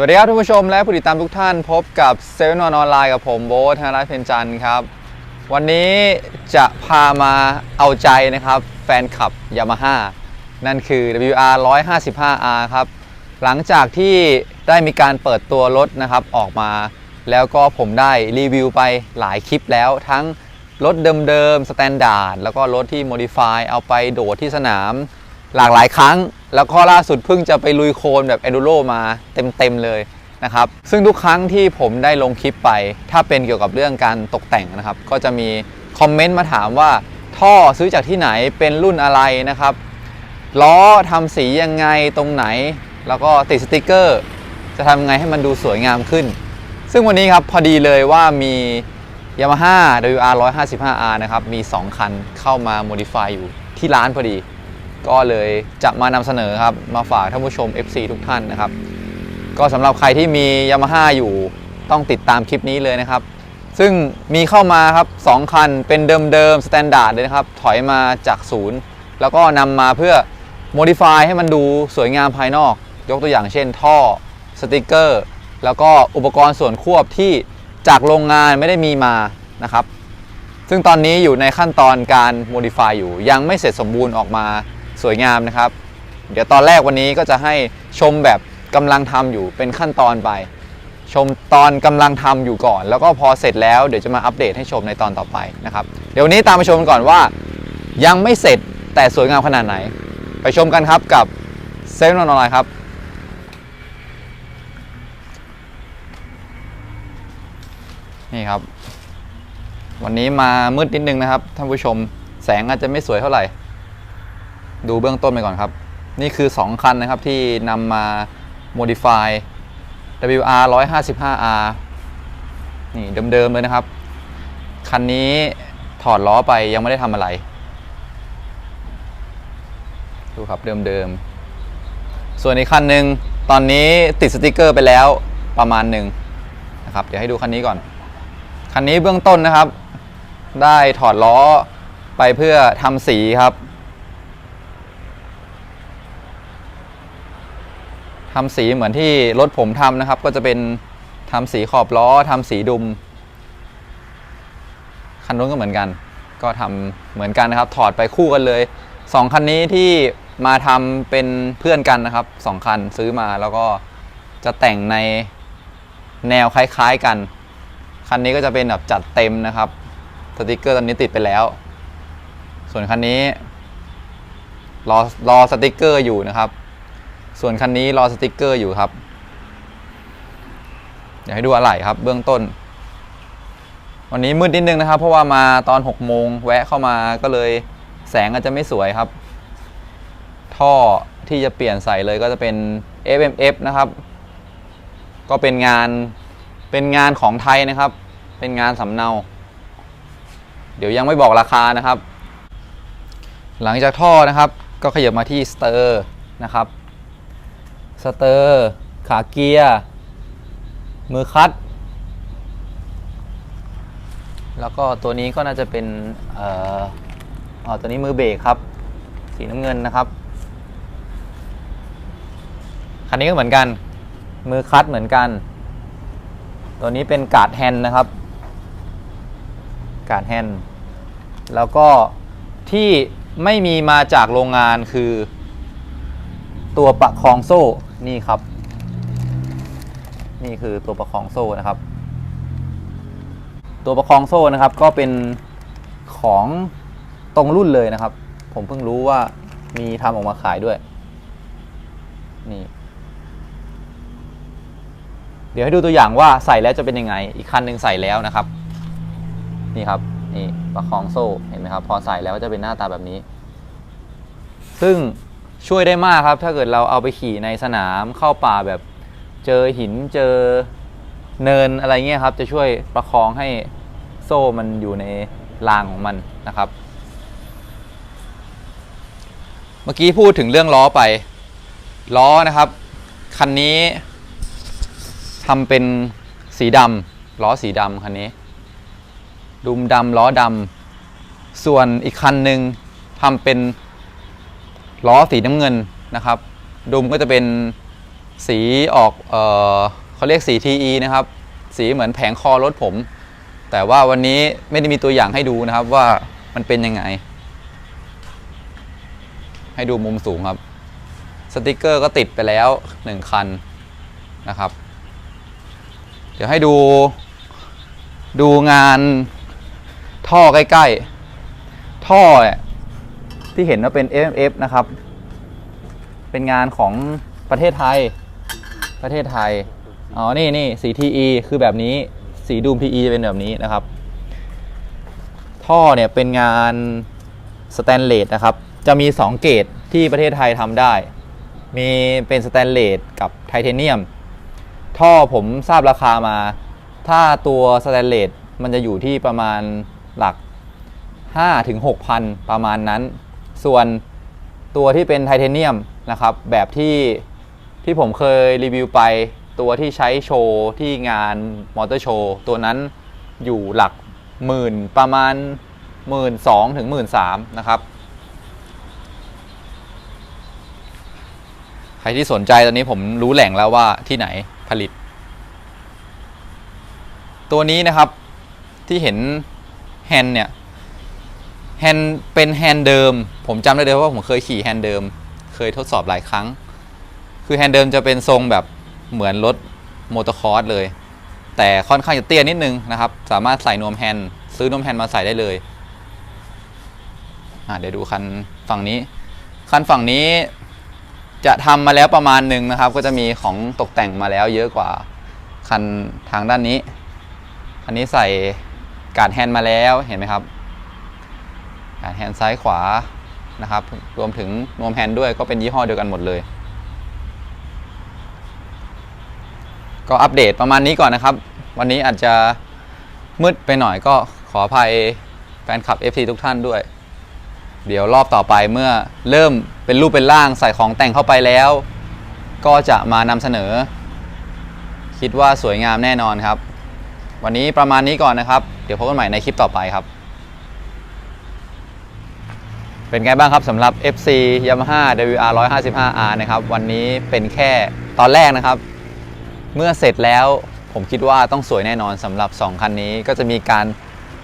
สวัสดีครับท่านผู้ชมและผู้ติดตามทุกท่านพบกับเซเว่นออนไลน์กับผมโบ๊ทธนรัตน์เพนจันทร์ครับ วันนี้จะพามาเอาใจนะครับ แฟนคลับยามาฮ่านั่นคือ WR 155R ครับ หลังจากที่ได้มีการเปิดตัวรถนะครับออกมา แล้วก็ผมได้รีวิวไปหลายคลิปแล้วทั้งรถเดิมๆสแตนดาร์ดแล้วก็รถที่โมดิฟายเอาไปโดดที่สนาม หลากหลายครั้ง แล้วก็ล่าสุดเพิ่งจะไปลุยโคลนแบบ e n d u r o มาเต็มๆเลยนะครับซึ่งทุกครั้งที่ผมได้ลงคลิปไป ถ้าเป็นเกี่ยวกับเรื่องการตกแต่งนะครับ ก็จะมีคอมเมนต์มาถามว่าท่อซื้อจากที่ไหนเป็นรุ่นอะไรนะครับล้อทำสียังไงตรงไหน แล้วก็ติดสติกเกอร์ จะทำไงให้มันดูสวยงามขึ้น ซึ่งวันนี้ครับพอดีเลยว่ามี Yamaha WR 155R นะครับมี 2 คันเข้ามา modify อยู่ที่ร้านพอดี ก็เลยจะมานำเสนอครับ มาฝากท่านผู้ชม FC ทุกท่านนะครับ ก็สำหรับใครที่มี Yamaha อยู่ต้องติดตามคลิปนี้เลยนะครับ ซึ่งมีเข้ามาครับ 2 คันเป็นเดิมๆสแตนดาร์ดเลยนะครับ ถอยมาจากศูนย์ แล้วก็นำมาเพื่อ modify ให้มันดูสวยงามภายนอก ยกตัวอย่างเช่นท่อสติกเกอร์ แล้วก็อุปกรณ์ส่วนควบที่จากโรงงานไม่ได้มีมานะครับ ซึ่งตอนนี้อยู่ในขั้นตอนการ modify อยู่ยังไม่เสร็จสมบูรณ์ออกมา สวยงามนะครับ เดี๋ยวตอนแรกวันนี้ก็จะให้ชมแบบกำลังทำอยู่เป็นขั้นตอนไป ชมตอนกำลังทำอยู่ก่อน แล้วก็พอเสร็จแล้วเดี๋ยวจะมาอัปเดตให้ชมในตอนต่อไปนะครับ เดี๋ยววนนี้ตามไปชมกันก่อนว่า ยังไม่เสร็จแต่สวยงามขนาดไหน ไปชมกันครับกับเซฟนอนออนไลน์ครับนี่ครับ วันนี้มามืดนิดนึงนะครับท่านผู้ชมแสงอาจจะไม่สวยเท่าไหร่ ดูเบื้องต้นไปก่อนครับ นี่คือ 2 คันนะครับที่นำมา modify WR 155R นี่เดิมๆเลยนะครับ คันนี้ถอดล้อไปยังไม่ได้ทำอะไร ดูครับเดิมๆ ส่วนอีกคันหนึ่งตอนนี้ติดสติกเกอร์ไปแล้วประมาณหนึ่งนะครับ เดี๋ยวให้ดูคันนี้ก่อน คันนี้เบื้องต้นนะครับ ได้ถอดล้อไปเพื่อทำสีครับ ทำสีเหมือนที่รถผมทำนะครับ ก็จะเป็นทำสีขอบล้อทำสีดุม คันนู้นก็เหมือนกัน ก็ทำเหมือนกันนะครับ ถอดไปคู่กันเลยสองคันนี้ที่มาทำเป็นเพื่อนกันนะครับสองคันซื้อมาแล้วก็จะแต่งในแนวคล้ายๆกัน คันนี้ก็จะเป็นแบบจัดเต็มนะครับสติกเกอร์ตอนนี้ติดไปแล้ว ส่วนคันนี้รอรอสติกเกอร์อยู่นะครับ ส่วนคันนี้รอสติกเกอร์อยู่ครับเดี๋ยวให้ดูอะไหล่ครับเบื้องต้น วันนี้มืดนิดนึงนะครับ เพราะว่ามาตอน6โมงแวะเข้ามาก็เลยแสงอาจจะไม่สวยครับ ท่อที่จะเปลี่ยนใส่เลยก็จะเป็น FMF นะครับ ก็เป็นงานเป็นงานของไทยนะครับ เป็นงานสำเนา เดี๋ยวยังไม่บอกราคานะครับ หลังจากท่อนะครับก็ขยับมาที่สเตอร์นะครับ สเตอร์ ขาเกียร์ มือคัด แล้วก็ตัวนี้ก็น่าจะเป็นเอ่ออ๋อตัวนี้มือเบรกครับ สีน้ำเงินนะครับ คันนี้ก็เหมือนกัน มือคัดเหมือนกัน ตัวนี้เป็นกาดแฮน์นะครับ กาดแฮน์แล้วก็ที่ไม่มีมาจากโรงงานคือ ตัวประคองโซ่นี่ครับ นี่คือตัวประคองโซ่นะครับ ตัวประคองโซ่นะครับก็เป็นของตรงรุ่นเลยนะครับ ผมเพิ่งรู้ว่ามีทำออกมาขายด้วย นี่ เดี๋ยวให้ดูตัวอย่างว่าใส่แล้วจะเป็นยังไง อีกคันหนึ่งใส่แล้วนะครับ นี่ครับ นี่ประคองโซ่เห็นไหมครับ พอใส่แล้วก็จะเป็นหน้าตาแบบนี้ ซึ่ง ช่วยได้มากครับ ถ้าเกิดเราเอาไปขี่ในสนามเข้าป่าแบบเจอหินเจอเนินอะไรเงี้ยครับ จะช่วยประคองให้โซ่มันอยู่ในรางของมันนะครับ เมื่อกี้พูดถึงเรื่องล้อไป ล้อนะครับ คันนี้ทำเป็นสีดำล้อสีดำคันนี้ ดุมดำล้อดำส่วนอีกคันหนึ่งทำเป็น ล้อสีน้ำเงินนะครับดุมก็จะเป็นสีออกเออเขาเรียกสี TE นะครับ สีเหมือนแผงคอรถผม แต่ว่าวันนี้ไม่ได้มีตัวอย่างให้ดูนะครับว่ามันเป็นยังไง ให้ดูมุมสูงครับ สติกเกอร์ก็ติดไปแล้ว 1 คันนะครับ เดี๋ยวให้ดู ดูงานท่อใกล้ ๆ ท่อเนี่ย ที่เห็นว่าเป็น FMF นะครับ เป็นงานของประเทศไทย ประเทศไทย อ๋อ นี่นี่สี TE คือแบบนี้ สีดูม PE จะเป็นแบบนี้นะครับ ท่อเนี่ยเป็นงานสแตนเลสนะครับ จะมี 2 เกรดที่ประเทศไทยทำได้ มีเป็นสแตนเลสกับไทเทเนียม ท่อผมทราบราคามา ถ้าตัวสแตนเลสมันจะอยู่ที่ประมาณหลัก5ถึง6,000 ประมาณนั้น ส่วนตัวที่เป็นไทเทเนียมนะครับ แบบที่ที่ผมเคยรีวิวไป ตัวที่ใช้โชว์ที่งานมอเตอร์โชว์ตัวนั้นอยู่หลักหมื่นประมาณหมื่นสองถึงหมื่นสามนะครับ ใครที่สนใจตอนนี้ผมรู้แหล่งแล้วว่าที่ไหนผลิต ตัวนี้นะครับที่เห็นแฮนด์เนี่ย แฮนเป็นแฮนเดิม ผมจำได้เลยว่าผมเคยขี่แฮนเดิม เคยทดสอบหลายครั้ง คือแฮนเดิมจะเป็นทรงแบบเหมือนรถมอเตอร์คอร์สเลย แต่ค่อนข้างจะเตี้ยนิดนึงนะครับ สามารถใส่นวมแฮนซื้อนวมแฮนมาใส่ได้เลยอะเดี๋ยวดูคันฝั่งนี้ คันฝั่งนี้จะทำมาแล้วประมาณหนึ่งนะครับ ก็จะมีของตกแต่งมาแล้วเยอะกว่าคันทางด้านนี้ คันนี้ใส่การดแฮนด์มาแล้วเห็นไหมครับ แฮนด์ซ้ายขวานะครับ รวมถึงนวมแฮนด์ด้วยก็เป็นยี่ห้อเดียวกันหมดเลย ก็อัปเดตประมาณนี้ก่อนนะครับ วันนี้อาจจะมืดไปหน่อยก็ขออภัยแฟนคลับ FC ทุกท่านด้วย เดี๋ยวรอบต่อไปเมื่อเริ่มเป็นรูปเป็นร่างใส่ของแต่งเข้าไปแล้ว ก็จะมานำเสนอ คิดว่าสวยงามแน่นอนครับ วันนี้ประมาณนี้ก่อนนะครับ เดี๋ยวพบกันใหม่ในคลิปต่อไปครับ เป็นไงบ้างครับสำหรับ FC Yamaha WR 155R นะครับ วันนี้เป็นแค่ตอนแรกนะครับ เมื่อเสร็จแล้วผมคิดว่าต้องสวยแน่นอนสำหรับ 2 คันนี้ก็จะมีการ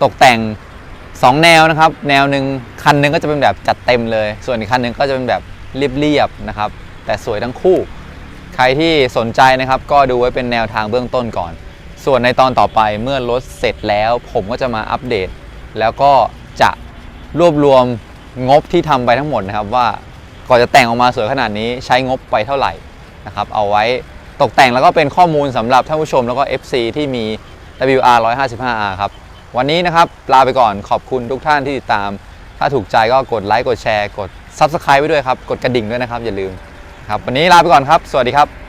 ตกแต่ง 2 แนวนะครับ แนวหนึ่งคันหนึงก็จะเป็นแบบจัดเต็มเลย ส่วนอีกคันหนึงก็จะเป็นแบบเรียบๆนะครับ แต่สวยทั้งคู่ ใครที่สนใจนะครับ ก็ดูไว้เป็นแนวทางเบื้องต้นก่อน ส่วนในตอนต่อไปเมื่อรถเสร็จแล้ว ผมก็จะมาอัปเดต แล้วก็จะรวบรวม งบที่ทำไปทั้งหมดนะครับว่าก่อนจะแต่งออกมาสวยขนาดนี้ใช้งบไปเท่าไหร่นะครับเอาไว้ตกแต่งแล้วก็เป็นข้อมูลสำหรับท่านผู้ชมแล้วก็ FC ที่มี WR 155R ครับ วันนี้นะครับลาไปก่อนขอบคุณทุกท่านที่ติดตาม ถ้าถูกใจก็กดไลค์กดแชร์ กด Subscribe ไว้ด้วยครับ กดกระดิ่งด้วยนะครับ อย่าลืมครับวันนี้ลาไปก่อนครับ สวัสดีครับ